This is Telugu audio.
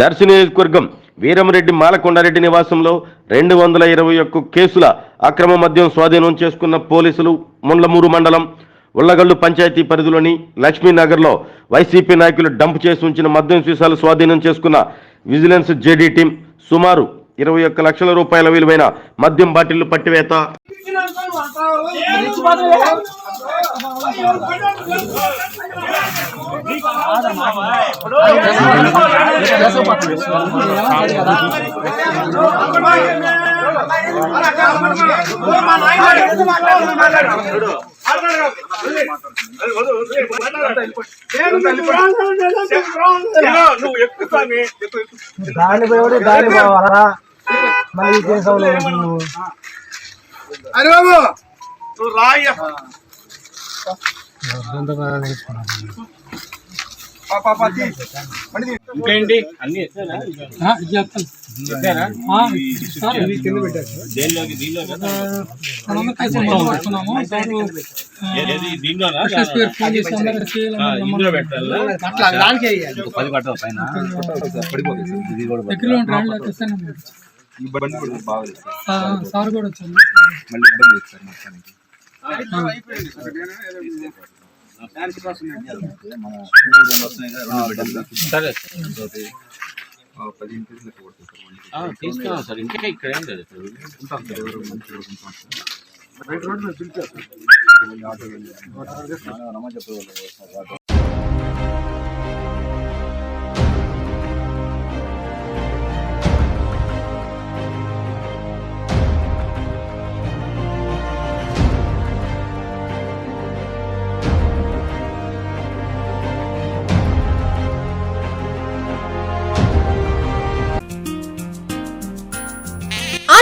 దర్శి నియోజకవర్గం వీరమరెడ్డి మాలకొండారెడ్డి నివాసంలో రెండు వందల ఇరవై ఒక్క కేసుల అక్రమ మద్యం స్వాధీనం చేసుకున్న పోలీసులు ముండ్లమూరు మండలం ఉల్లగల్లు పంచాయతీ పరిధిలోని లక్ష్మీనగర్లో వైసీపీ నాయకులు డంప్ చేసి ఉంచిన మద్యం సీసాలు స్వాధీనం చేసుకున్న విజిలెన్స్ జేడీ టీం సుమారు ఇరవై ఒక్క లక్షల రూపాయల విలువైన మద్యం బాటిళ్ళు పట్టివేత. నువ్వు ఎక్కువ దాని పోయి దాని పోవాలా మళ్ళీ చేసావు నువ్వు అరే బాబు! నువ్వు ఇంకేంటి? అన్ని ఎత్తేనా? ఎత్తేనా? దేనిలోకి? దీనిలోకి? ఏది దీనిలోనా? ఆ, ఇందులో పెట్టాలా? పది పట్టవు పైన. ఇది కూడా సార్ కూడా వచ్చాను మళ్ళీ ఇబ్బంది అవుతుంది మొత్తానికి. సరే. తీసుకున్నాం సార్. ఇంకా ఇక్కడ ఏం లేదు ఉంటాం సార్. ఎవరు మంచి ఆటో రమ్మ చెప్పేవాళ్ళు